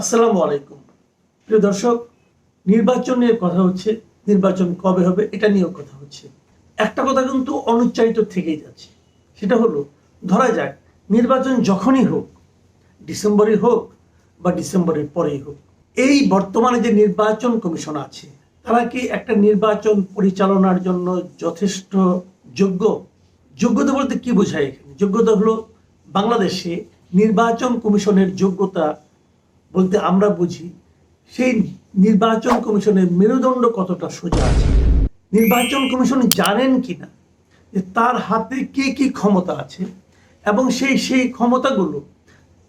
আসসালামু আলাইকুম। প্রিয় দর্শক, নির্বাচন নিয়ে কথা হচ্ছে। নির্বাচন কবে হবে এটা নিয়েও কথা হচ্ছে। একটা কথা কিন্তু অনুচ্চারিত থেকেই যাচ্ছে। সেটা হলো, ধরা যাক, নির্বাচন যখনই হোক ডিসেম্বরে হোক বা ডিসেম্বরের পরেই হোক, এই বর্তমানে যে নির্বাচন কমিশন আছে, তারা কি একটা নির্বাচন পরিচালনার জন্য যথেষ্ট যোগ্য? যোগ্যতা বলতে কি বোঝায় এখানে? যোগ্যতা হলো বাংলাদেশে নির্বাচন কমিশনের যোগ্যতা বলতে আমরা বুঝি, সেই নির্বাচন কমিশনের মেরুদণ্ড কতটা সোজা আছে? নির্বাচন কমিশন জানেন কিনা? যে তার হাতে কি কি ক্ষমতা আছে? এবং সেই সেই ক্ষমতাগুলো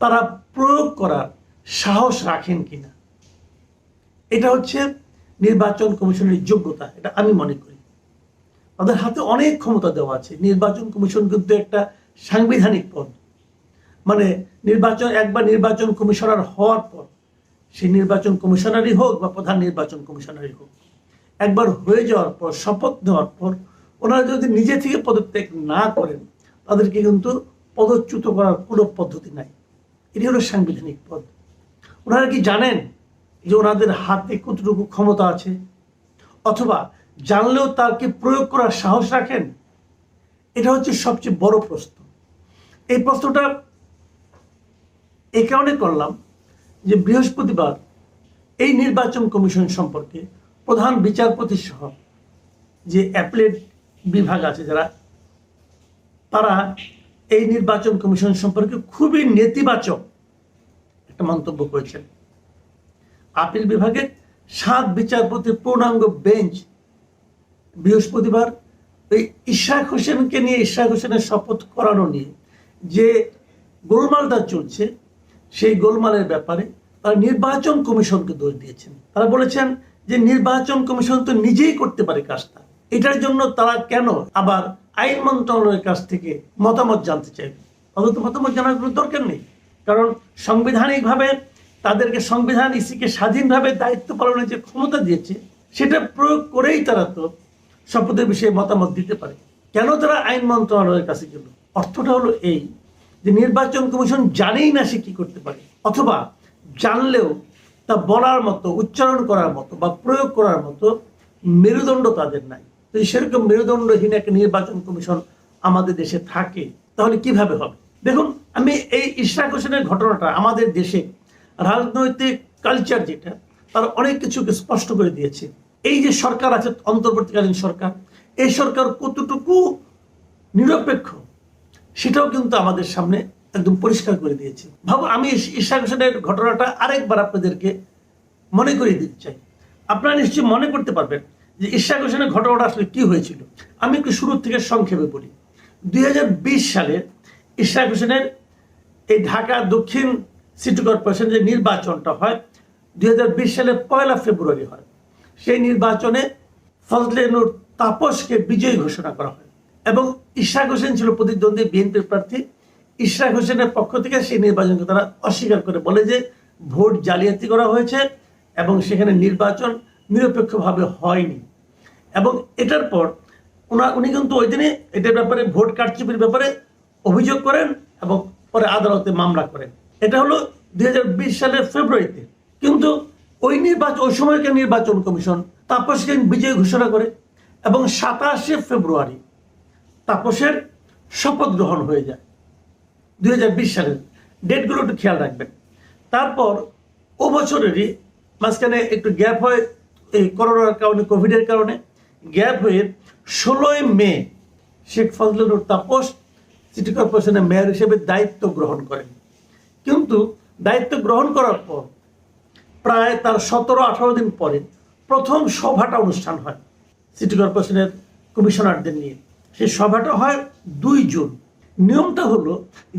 তারা প্রয়োগ করার সাহস রাখেন কিনা? এটা হচ্ছে নির্বাচন কমিশনের যোগ্যতা, এটা আমি মনে করি। তাদের হাতে অনেক ক্ষমতা দেওয়া আছে। নির্বাচন কমিশন কিন্তু একটা সাংবিধানিক পদ। মানে নির্বাচন, একবার নির্বাচন কমিশনার হওয়ার পর, সেই নির্বাচন কমিশনারই হোক বা প্রধান নির্বাচন কমিশনারই হোক, একবার হয়ে যাওয়ার পর, শপথ নেওয়ার পর, ওনারা যদি নিজে থেকে পদত্যাগ না করেন, তাদেরকে কিন্তু পদচ্যুত করার কোনো পদ্ধতি নাই। এটি হলো সাংবিধানিক পদ। ওনারা কি জানেন যে ওনাদের হাতে কতটুকু ক্ষমতা আছে? অথবা জানলেও তাকে প্রয়োগ করার সাহস রাখেন? এটা হচ্ছে সবচেয়ে বড় প্রশ্ন। এই প্রশ্নটা এই কারণে করলাম যে বৃহস্পতিবার এই নির্বাচন কমিশন সম্পর্কে প্রধান বিচারপতি সহ যে অ্যাপলেট বিভাগ আছে যারা, তারা এই নির্বাচন কমিশন সম্পর্কে খুবই নেতিবাচক একটা মন্তব্য করেছেন। আপিল বিভাগের সাত বিচারপতির পূর্ণাঙ্গ বেঞ্চ বৃহস্পতিবার ওই ইশাক হোসেনকে নিয়ে, ইশাক হোসেনের শপথ করানো নিয়ে যে গোলমালটা চলছে সেই গোলমালের ব্যাপারে তারা নির্বাচন কমিশনকে দোষ দিয়েছেন। তারা বলেছেন যে নির্বাচন কমিশন তো নিজেই করতে পারে কাজটা। এটার জন্য তারা কেন আবার আইন মন্ত্রণালয়ের কাছ থেকে মতামত জানতে চাইবে? তাদের তো মতামত জানার কোনো দরকার নেই। কারণ সাংবিধানিকভাবে তাদেরকে সংবিধান ইসিকে স্বাধীনভাবে দায়িত্ব পালনের যে ক্ষমতা দিয়েছে, সেটা প্রয়োগ করেই তারা তো শপথের বিষয়ে মতামত দিতে পারে। কেন তারা আইন মন্ত্রণালয়ের কাছে গেল? অর্থটা হলো এই যে নির্বাচন কমিশন জানেই না সে কি করতে পারে। অথবা জানলেও তা বলার মতো, উচ্চারণ করার মতো বা প্রয়োগ করার মতো মেরুদণ্ড তাদের নাই। তো সেরকম মেরুদণ্ডহীন একটা নির্বাচন কমিশন আমাদের দেশে থাকে, তাহলে কীভাবে হবে? দেখুন, আমি এই ইশরাক হোসেনের ঘটনাটা আমাদের দেশে রাজনৈতিক কালচার যেটা, তার অনেক কিছুকে স্পষ্ট করে দিয়েছে। এই যে সরকার আছে, অন্তর্বর্তীকালীন সরকার, এই সরকার কতটুকু নিরপেক্ষ সেটাও কিন্তু আমাদের সামনে একদম পরিষ্কার করে দিয়েছে। ভাবো আমি ইশাক হোসেনের ঘটনাটা আরেকবার আপনাদেরকে মনে করিয়ে দিতে চাই। আপনারা নিশ্চয়ই মনে করতে পারবেন যে ইশাক হোসেনের ঘটনাটা আসলে কি হয়েছিল। আমি একটু শুরু থেকে সংক্ষেপে বলি। দুই হাজার বিশ সালে ইশাক হোসেনের এই ঢাকা দক্ষিণ সিটি কর্পোরেশন যে নির্বাচনটা হয়, দুই হাজার বিশ সালের পয়লা ফেব্রুয়ারি হয়। সেই নির্বাচনে ফজলে নূর তাপসকে বিজয়ী ঘোষণা করা হয় এবং ইশরাক হোসেন ছিল প্রতিদ্বন্দ্বী বিএনপির প্রার্থী। ইশরাক হোসেনের পক্ষ থেকে সেই নির্বাচনকে তারা অস্বীকার করে বলে যে ভোট জালিয়াতি করা হয়েছে এবং সেখানে নির্বাচন নিরপেক্ষভাবে হয়নি। এবং এটার পর ওনা, উনি কিন্তু ওই দিনে এটার ব্যাপারে ভোট কারচুপির ব্যাপারে অভিযোগ করেন এবং পরে আদালতে মামলা করেন। এটা হলো দু হাজার বিশ সালের ফেব্রুয়ারিতে। কিন্তু ওই নির্বাচন, ওই সময়কার নির্বাচন কমিশন তাপসকে বিজয় ঘোষণা করে এবং সাতাশে ফেব্রুয়ারি তাপসের শপথ গ্রহণ হয়ে যায়। দুই হাজার বিশ সালের ডেটগুলো একটু খেয়াল রাখবেন। তারপর ও বছরেরই মাঝখানে একটু গ্যাপ হয় এই করোনার কারণে, কোভিডের কারণে। গ্যাপ হয়ে ষোলোই মে শেখ ফজলুর তাপস সিটি কর্পোরেশনের মেয়র হিসেবে দায়িত্ব গ্রহণ করেন। কিন্তু দায়িত্ব গ্রহণ করার পর প্রায় তার সতেরো আঠারো দিন পরে প্রথম সভাটা অনুষ্ঠান হয় সিটি কর্পোরেশনের কমিশনারদের নিয়ে। সেই সভাটা হয় দুই জুন। নিয়মটা হলো,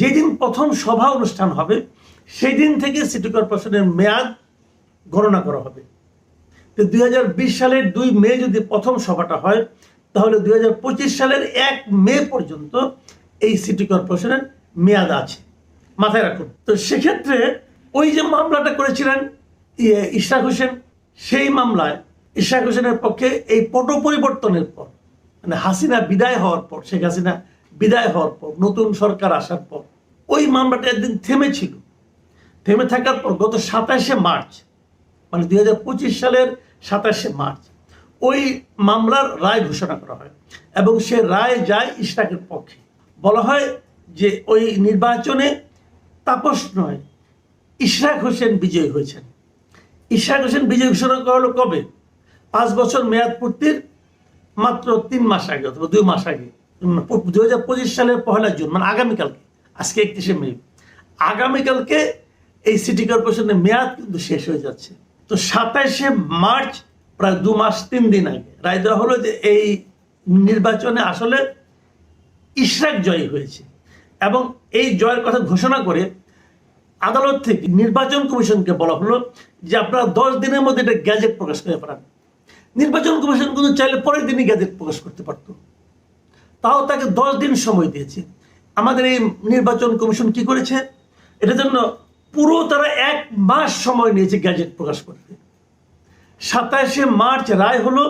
যেদিন প্রথম সভা অনুষ্ঠান হবে সেই দিন থেকে সিটি কর্পোরেশনের মেয়াদ গণনা করা হবে। তো দুই হাজার বিশ সালের দুই মে যদি প্রথম সভাটা হয়, তাহলে দুই হাজার পঁচিশ সালের এক মে পর্যন্ত এই সিটি কর্পোরেশনের মেয়াদ আছে। মাথায় রাখুন। তো সেক্ষেত্রে ওই যে মামলাটা করেছিলেন ইয়ে ইশরাক হোসেন, সেই মামলায় ইশরাক হোসেনের পক্ষে এই পট পরিবর্তনের পর মানে হাসিনা বিদায় হওয়ার পর, শেখ হাসিনা বিদায় হওয়ার পর, নতুন সরকার আসার পর, ওই মামলাটা একদিন থেমেছিল। থেমে থাকার পর গত সাতাশে মার্চ মানে দুই হাজার পঁচিশ সালের সাতাশে মার্চ, ওই মামলার রায় ঘোষণা করা হয়। এবং সে রায় যায় ইশরাকের পক্ষে। বলা হয় যে ওই নির্বাচনে তাপস নয়, ইশরাক হোসেন বিজয়ী হয়েছেন। ইশরাক হোসেন বিজয়ী ঘোষণা করা হলো কবে? পাঁচ বছর মেয়াদ পূর্তির মাত্র তিন মাস আগে অথবা দুই মাস আগে দু হাজার পঁচিশ সালের পহেলা জুন মানে আগামীকালকে, আজকে একত্রিশে মে। আগামীকালকে এই সিটি কর্পোরেশনের মেয়াদ কিন্তু শেষ হয়ে যাচ্ছে। তো সাতাইশে মার্চ প্রায় দু মাস, তিন দিন আগে, রায় দেওয়া হলো যে এই নির্বাচনে আসলে ইশরাক জয়ী হয়েছে। এবং এই জয়ের কথা ঘোষণা করে আদালত থেকে নির্বাচন কমিশনকে বলা হলো যে আপনারা দশ দিনের মধ্যে এটা গ্যাজেট প্রকাশ করে পারেন নির্বাচন কমিশন কিন্তু চাইলে পরের দিনই গ্যাজেট প্রকাশ করতে পারত। তাও তাকে দশ দিন সময় দিয়েছে। আমাদের এই নির্বাচন কমিশন কি করেছে? এটার জন্য পুরো তারা এক মাস সময় নিয়েছে গ্যাজেট প্রকাশ করতে। সাতাশে মার্চ রায় হলো,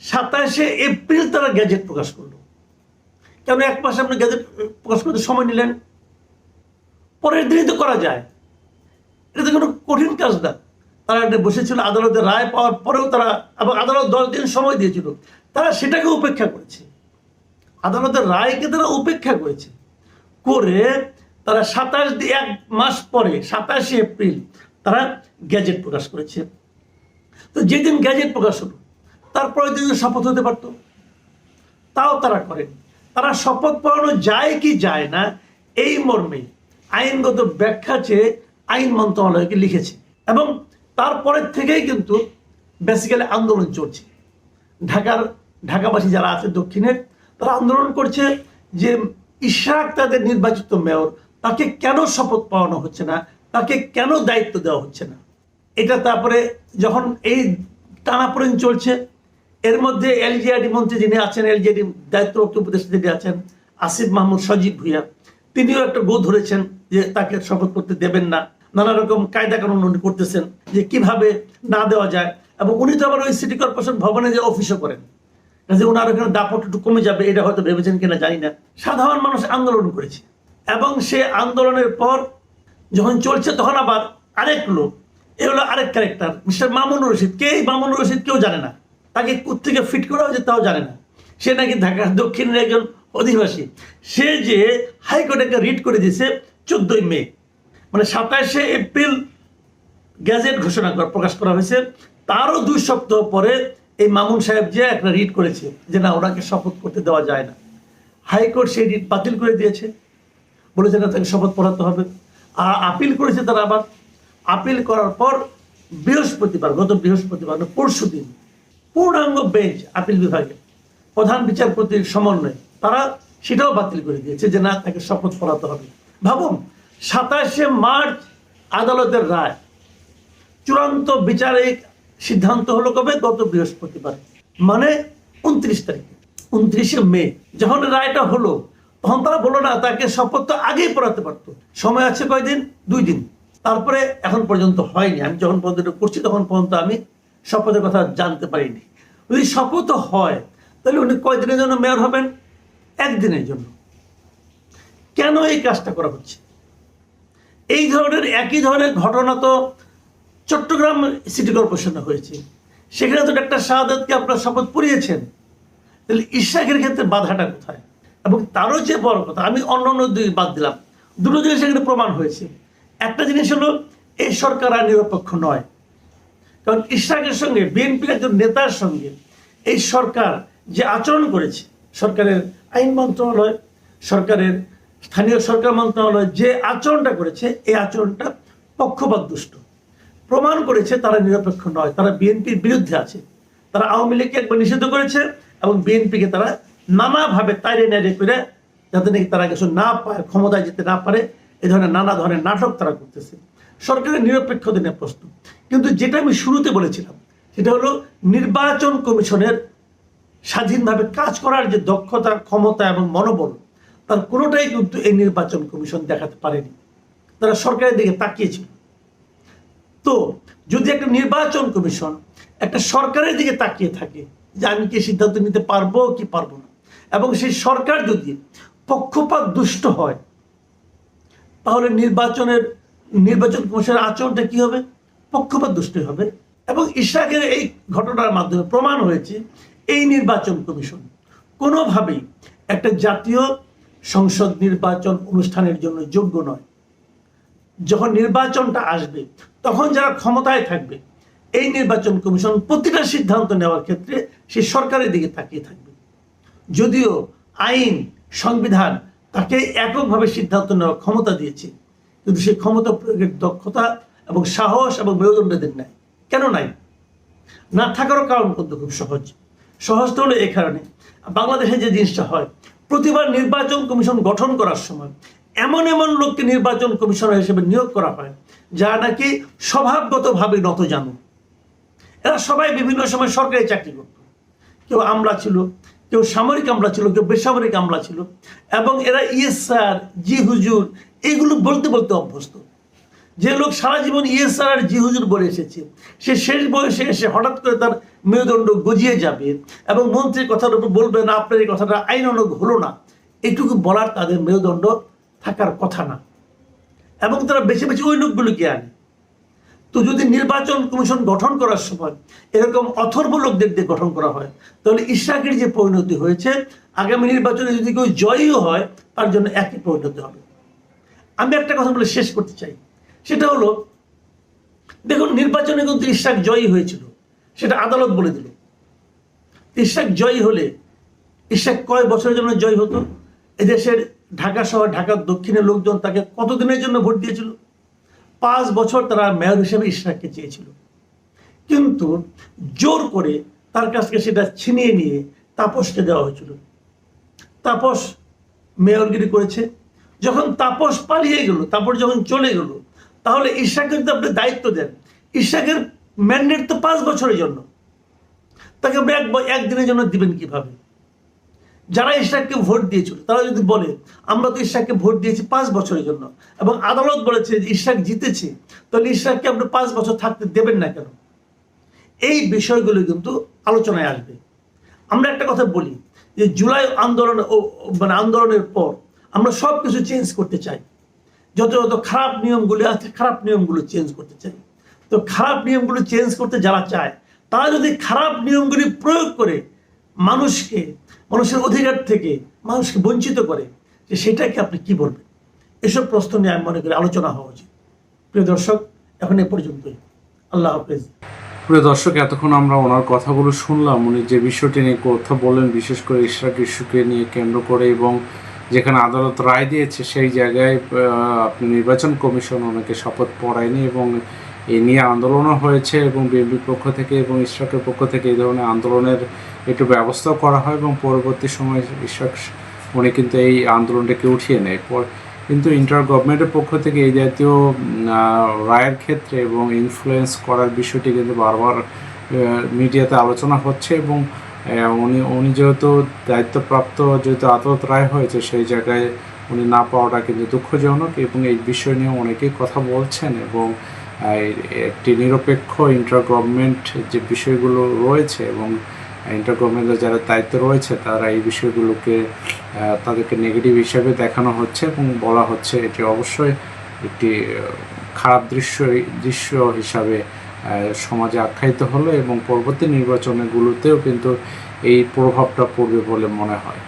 সাতাশে এপ্রিল তারা গ্যাজেট প্রকাশ করল। কেন এক মাসে আপনি গ্যাজেট প্রকাশ করতে সময় নিলেন? পরের দিনই তো করা যায়। এটা তো কোনো কঠিন কাজ না। তারা বসেছিল, আদালতের রায় পাওয়ার পরেও তারা, এবং আদালত দশ দিন সময় দিয়েছিল। তারা সেটাকে উপেক্ষা করেছে। আদালতের রায়কে তারা উপেক্ষা করেছে। করে তারা সাতাশ এক মাস পরে, সাতাশে এপ্রিল, তারা গ্যাজেট প্রকাশ করেছে। তো যেদিন গ্যাজেট প্রকাশ হলো তারপরের দিন শপথ হতে পারতো। তাও তারা করেন তারা শপথ পড়ানো যায় কি যায় না, এই মর্মে আইনগত ব্যাখ্যা চেয়ে আইন মন্ত্রণালয়কে লিখেছে। এবং তারপরের থেকেই কিন্তু বেসিক্যালি আন্দোলন চলছে। ঢাকার, ঢাকাবাসী যারা আছে দক্ষিণের, তারা আন্দোলন করছে যে ইশরাক তাদের নির্বাচিত মেয়র, তাকে কেন শপথ পাওয়ানো হচ্ছে না, তাকে কেন দায়িত্ব দেওয়া হচ্ছে না? এটা তারপরে যখন এই টানাপোড়েন চলছে, এর মধ্যে এলজিআরডি মন্ত্রী যিনি আছেন এলজিআরডি দায়িত্বপ্রাপ্ত উপদেষ্টা যিনি আছেন, আসিফ মাহমুদ সজীব ভুইয়া, তিনিও একটা গো ধরেছেন যে তাকে শপথ করতে দেবেন না। নানা রকম কায়দা কানুন উনি করতেছেন যে কীভাবে না দেওয়া যায়। এবং উনি তো আবার ওই সিটি কর্পোরেশন ভবনে যে অফিসও করেন। যে ওনার ওখানে দাপট একটু কমে যাবে, এটা হয়তো ভেবেছেন কিনা জানি না। সাধারণ মানুষ আন্দোলন করেছে। এবং সে আন্দোলনের পর যখন চলছে তখন আবার আরেক লোক, এ হলো আরেক ক্যারেক্টার মিস্টার মামুন রশিদ। কে মামুন রশিদ কেউ জানে না। তাকে কোথেকে ফিট করা হয়েছে তাও জানে না। সে নাকি ঢাকা দক্ষিণের একজন অধিবাসী। সে যে হাইকোর্টে রিট করে দিয়েছে, চোদ্দই মে। মানে সাতাশে এপ্রিল গ্যাজেট ঘোষণা করা, প্রকাশ করা হয়েছে। তারও দুই সপ্তাহ পরে এই মামুন সাহেব যে একটা রিট করেছে যে না, ওনাকে শপথ করতে দেওয়া যায় না। হাইকোর্ট সেই রিট বাতিল করে দিয়েছে। বলেছে না, তাকে শপথ পড়াতে হবে। আর আপিল করেছে তারা আবার। আপিল করার পর বৃহস্পতিবার, গত বৃহস্পতিবার পরশু দিন, পূর্ণাঙ্গ বেঞ্চ আপিল বিভাগে প্রধান বিচারপতির সমন্বয়ে তারা সেটাও বাতিল করে দিয়েছে যে না, তাকে শপথ পড়াতে হবে। ভাবুন সাতাশে মার্চ আদালতের রায়। চূড়ান্ত বিচারিক সিদ্ধান্ত হলো কবে? গত বৃহস্পতিবার। মানে উনত্রিশ তারিখে। উনত্রিশে মে। যখন রায়টা হলো, তখন তারা বলল, না, তাকে শপথ তো আগেই পড়াতে পারতো। সময় আছে কয়দিন? দুই দিন। তারপরে এখন পর্যন্ত হয়নি। আমি যখন পর্যন্ত করছি তখন পর্যন্ত আমি শপথের কথা জানতে পারিনি। যদি শপথ হয়, তাহলে উনি কয়দিনের জন্য মেয়র হবেন? একদিনের জন্য। কেন এই কাজটা করা হচ্ছে? এই ধরনের, একই ধরনের ঘটনা তো চট্টগ্রাম সিটি কর্পোরেশনে হয়েছে। সেখানে তো ডাক্তার শাহাদাতকে আপনার শপথ পড়িয়েছেন। তাহলে ইশাকের ক্ষেত্রে বাধাটা কোথায়? এবং তারও যে বড় কথা, আমি অন্য অন্য দুই বাদ দিলাম। দুটো জিনিস এখানে প্রমাণ হয়েছে। একটা জিনিস হলো এই সরকার আর নিরপেক্ষ নয়। কারণ ইশরাকের সঙ্গে, বিএনপির একজন নেতার সঙ্গে, এই সরকার যে আচরণ করেছে, সরকারের আইন মন্ত্রণালয়, সরকারের স্থানীয় সরকার মন্ত্রণালয় যে আচরণটা করেছে, এই আচরণটা পক্ষপাত দুষ্ট। প্রমাণ করেছে তারা নিরপেক্ষ নয়, তারা বিএনপির বিরুদ্ধে আছে। তারা আওয়ামী লীগকে একবার নিষিদ্ধ করেছে এবং বিএনপিকে তারা নানাভাবে তাইরে নাইরে করে যাতে নাকি তারা কিছু না পায়, ক্ষমতায় যেতে না পারে, এ ধরনের নানা ধরনের নাটক তারা করতেছে। সরকারের নিরপেক্ষ দিনের প্রশ্ন। কিন্তু যেটা আমি শুরুতে বলেছিলাম, সেটা হলো নির্বাচন কমিশনের স্বাধীনভাবে কাজ করার যে দক্ষতা, ক্ষমতা এবং মনোবল তার কোনোটাই কিন্তু এই নির্বাচন কমিশন দেখাতে পারেনি। তারা সরকারের দিকে তাকিয়েছিল। তো যদি একটা নির্বাচন কমিশন একটা সরকারের দিকে তাকিয়ে থাকে যে আমি কি সিদ্ধান্ত নিতে পারব কি পারব না, এবং সেই সরকার যদি পক্ষপাত দুষ্ট হয়, তাহলে নির্বাচনের, নির্বাচন কমিশনের আচরণটা কি হবে? পক্ষপাত দুষ্টই হবে। এবং ইশরাকের এই ঘটনার মাধ্যমে প্রমাণ হয়েছে, এই নির্বাচন কমিশন কোনোভাবেই একটা জাতীয় সংসদ নির্বাচন অনুষ্ঠানের জন্য যোগ্য নয়। যখন নির্বাচনটা আসবে, তখন যারা ক্ষমতায় থাকবে, এই নির্বাচন কমিশন প্রতিটা সিদ্ধান্ত নেওয়ার ক্ষেত্রে সে সরকারের দিকে তাকিয়ে থাকবে। যদিও আইন, সংবিধান তাকে এককভাবে সিদ্ধান্ত নেওয়ার ক্ষমতা দিয়েছে, কিন্তু সেই ক্ষমতা প্রয়োগের দক্ষতা এবং সাহস এবং মেরুদণ্ডদের নাই। কেন নাই? না থাকারও কারণ কিন্তু খুব সহজ। সহজটা হলো এই কারণে, বাংলাদেশে যে জিনিসটা হয় প্রতিবার নির্বাচন কমিশন গঠন করার সময় এমন এমন লোককে নির্বাচন কমিশনার হিসেবে নিয়োগ করা হয় যারা নাকি স্বভাবগতভাবে নত জানো এরা সবাই বিভিন্ন সময় সরকারি চাকরি করত। কেউ আমলা ছিল, কেউ সামরিক আমলা ছিল, কেউ বেসামরিক আমলা ছিল, এবং এরা ইয়েস স্যার জি হুজুর এইগুলো বলতে বলতে অভ্যস্ত। যে লোক সারা জীবন ইয়েস স্যার আর জি হুজুর বলে এসেছে, সে শেষ বয়সে এসে হঠাৎ করে তার মেরুদণ্ড গজিয়ে যাবে এবং মন্ত্রীর কথার উপর বলবে, না, আপনার এই কথাটা আইনানুগ হলো না। এটুকু বলার তাদের মেরুদণ্ড থাকার কথা না। এবং তারা বেছে বেছে ওই লোকগুলোকে আনে। তো যদি নির্বাচন কমিশন গঠন করার সময় এরকম অথর্ব লোকদের দিয়ে গঠন করা হয়, তাহলে ইশাকের যে পরিণতি হয়েছে, আগামী নির্বাচনে যদি কেউ জয়ীও হয়, তার জন্য একই পরিণতি হবে। আমি একটা কথা বলে শেষ করতে চাই। সেটা হলো, দেখুন, নির্বাচনে কিন্তু ইশাক জয়ী হয়েছিল, সেটা আদালত বলে দিল। ইশাক জয়ী হলে, ইশাক কয় বছরের জন্য জয় হতো? এদেশের ঢাকা শহর, ঢাকার দক্ষিণের লোকজন তাকে কতদিনের জন্য ভোট দিয়েছিল? পাঁচ বছর তারা মেয়র হিসেবে ইশরাককে চেয়েছিল। কিন্তু জোর করে তার কাছ থেকে সেটা ছিনিয়ে নিয়ে তাপসকে দেওয়া হয়েছিল। তাপস মেয়রগিরি করেছে। যখন তাপস পালিয়ে গেল তারপর যখন চলে গেল তাহলে ইশাককে যদি আপনি দায়িত্ব দেন, ইশাকের ম্যান্ডেট তো পাঁচ বছরের জন্য। তাকে আপনি এক একদিনের জন্য দিবেন কীভাবে? যারা ইশরাককে ভোট দিয়েছিল, তারা যদি বলে, আমরা তো ইশরাককে ভোট দিয়েছি পাঁচ বছরের জন্য এবং আদালত বলেছে যে ইশরাক জিতেছে, তাহলে ইশরাককে আপনি পাঁচ বছর থাকতে দেবেন না কেন? এই বিষয়গুলো কিন্তু আলোচনায় আসবে। আমরা একটা কথা বলি, যে জুলাই আন্দোলন মানে আন্দোলনের পর আমরা সব কিছু চেঞ্জ করতে চাই। যত যত খারাপ নিয়মগুলি আছে, খারাপ নিয়মগুলো চেঞ্জ করতে চাই। তো খারাপ নিয়মগুলো চেঞ্জ করতে যারা চায়, তারা যদি খারাপ নিয়মগুলি প্রয়োগ করে মানুষকে, মানুষের অধিকার থেকে মানুষকে বঞ্চিত করে, যে সেটাকে আপনি কি বলবেন? এসব প্রশ্ন নিয়ে আমি মনে করি আলোচনা হওয়া উচিত। প্রিয় দর্শক, এখন এ পর্যন্তই। আল্লাহ হাফেজ। প্রিয় দর্শক, এতক্ষণ আমরা ওনার কথাগুলো শুনলাম। উনি যে বিষয়টি নিয়ে কথা বলেন বিশেষ করে ইশরাক ইস্যুকে নিয়ে কেন্দ্র করে এবং যেখানে আদালত রায় দিয়েছে, সেই জায়গায় নির্বাচন কমিশন অনেকে শপথ পড়ায়নি এবং এ নিয়ে আন্দোলনও হয়েছে এবং বিএনপির পক্ষ থেকে এবং ইশরাকের পক্ষ থেকে এই ধরনের আন্দোলনের একটু ব্যবস্থাও করা হয় এবং পরবর্তী সময় ইশরাক উনি কিন্তু এই আন্দোলনটাকে উঠিয়ে নেয়। পর কিন্তু ইন্টার গভর্নমেন্টের পক্ষ থেকে এই জাতীয় রায়ের ক্ষেত্রে এবং ইনফ্লুয়েন্স করার বিষয়টি কিন্তু বারবার মিডিয়াতে আলোচনা হচ্ছে এবং উনি উনি যেহেতু দায়িত্বপ্রাপ্ত, যেহেতু আদালত রায় হয়েছে, সেই জায়গায় উনি না পাওয়াটা কিন্তু দুঃখজনক এবং এই বিষয় নিয়ে অনেকেই কথা বলছেন এবং একটি নিরপেক্ষ ইন্টার গভর্নমেন্ট যে বিষয়গুলো রয়েছে এবং ইন্টার গভর্নমেন্টের যারা দায়িত্ব রয়েছে, তারা এই বিষয়গুলোকে তাদেরকে নেগেটিভ হিসাবে দেখানো হচ্ছে এবং বলা হচ্ছে এটি অবশ্যই একটি খারাপ দৃশ্য দৃশ্য হিসাবে সমাজে আখ্যায়িত হলো এবং পরবর্তী নির্বাচনগুলোতেও কিন্তু এই প্রভাবটা পড়বে বলে মনে হয়।